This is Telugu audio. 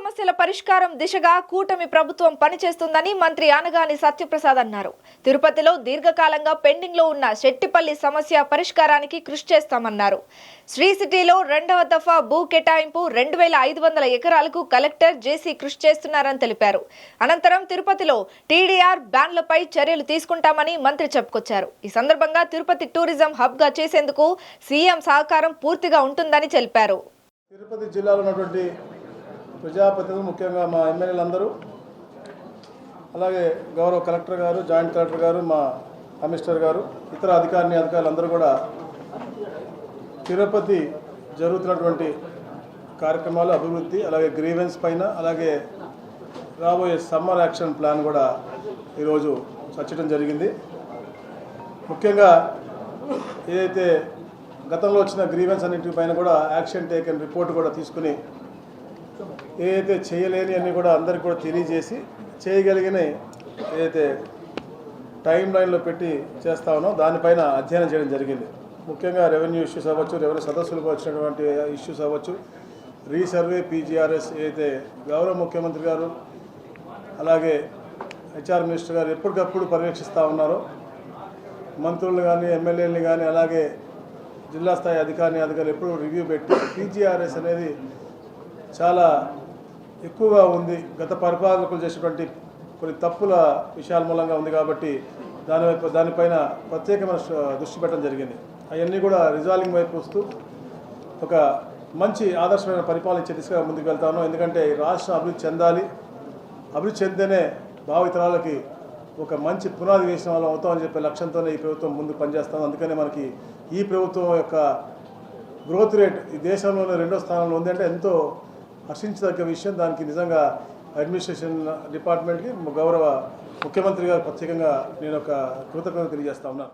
సమస్యల పరిష్కారం దిశగా కూటమి ప్రభుత్వం పనిచేస్తుందని మంత్రి ఆనగాని సత్యప్రసాద్ అన్నారు. తిరుపతిలో దీర్ఘకాలంగా పెండింగ్లో ఉన్న శెట్టిపల్లి సమస్య పరిష్కారానికి కృషి చేస్తామన్నారు. శ్రీ సిటీలో రెండవ దఫా భూ కేటాయింపు రెండు వేల ఐదు వందల ఎకరాలకు కలెక్టర్ జేసీ కృషి చేస్తున్నారని తెలిపారు. అనంతరం తిరుపతిలో టీడీఆర్ బ్యాన్లపై చర్యలు తీసుకుంటామని మంత్రి చెప్పుకొచ్చారు. ఈ సందర్భంగా తిరుపతి టూరిజం హబ్గా చేసేందుకు సీఎం సహకారం పూర్తిగా ఉంటుందని తెలిపారు. తిరుపతి జిల్లాలో ఉన్నటువంటి ప్రజాప్రతినిధులు ముఖ్యంగా మా ఎమ్మెల్యేలు అందరూ అలాగే గౌరవ కలెక్టర్ గారు జాయింట్ కలెక్టర్ గారు మా కమిషనర్ గారు ఇతర అధికారిని అధికారులు అందరూ కూడా తిరుపతి జరుగుతున్నటువంటి కార్యక్రమాలు అభివృద్ధి అలాగే గ్రీవెన్స్ పైన అలాగే రాబోయే సమ్మర్ యాక్షన్ ప్లాన్ కూడా ఈరోజు చర్చడం జరిగింది. ముఖ్యంగా ఏదైతే గతంలో వచ్చిన గ్రీవెన్స్ అన్నింటిపైన కూడా యాక్షన్ టేకన్ రిపోర్ట్ కూడా తీసుకుని ఏదైతే చేయలేని అన్నీ కూడా అందరికి కూడా తెలియజేసి చేయగలిగిన ఏదైతే టైం లైన్లో పెట్టి చేస్తా ఉన్నాం దానిపైన అధ్యయనం చేయడం జరిగింది. ముఖ్యంగా రెవెన్యూ ఇష్యూస్ అవ్వచ్చు రెవెన్యూ సదస్సులకు వచ్చినటువంటి ఇష్యూస్ అవ్వచ్చు రీసర్వే పీజీఆర్ఎస్ ఏదైతే గౌరవ ముఖ్యమంత్రి గారు అలాగే హెచ్ఆర్ మినిస్టర్ గారు ఎప్పటికప్పుడు పర్యవేక్షిస్తూ ఉన్నారో. మంత్రులు కానీ ఎమ్మెల్యేలు కానీ అలాగే జిల్లా స్థాయి అధికారిని అధికారులు ఎప్పుడు రివ్యూ పెట్టి పీజీఆర్ఎస్ అనేది చాలా ఎక్కువగా ఉంది. గత పరిపాలకులు చేసినటువంటి కొన్ని తప్పుల విషయాల మూలంగా ఉంది కాబట్టి దాని వైపు దానిపైన ప్రత్యేకమైన దృష్టి పెట్టడం జరిగింది. అవన్నీ కూడా రిజాల్వింగ్ వైపు వస్తూ ఒక మంచి ఆదర్శమైన పరిపాలించే దిశగా ముందుకు వెళ్తాను ఎందుకంటే రాష్ట్రం అభివృద్ధి చెందాలి. అభివృద్ధి చెందితేనే భావితరాలకి ఒక మంచి పునాది వేసిన వాళ్ళం అవుతామని చెప్పే లక్ష్యంతోనే ఈ ప్రభుత్వం ముందు పనిచేస్తాం అందుకనే మనకి ఈ ప్రభుత్వం యొక్క గ్రోత్ రేట్ ఈ దేశంలోనే రెండో స్థానంలో ఉంది అంటే ఎంతో హర్షించదగ్గ విషయం. దానికి నిజంగా అడ్మినిస్ట్రేషన్ డిపార్ట్మెంట్కి గౌరవ ముఖ్యమంత్రి గారు ప్రత్యేకంగా నేను ఒక కృతజ్ఞత తెలియజేస్తా ఉన్నాను.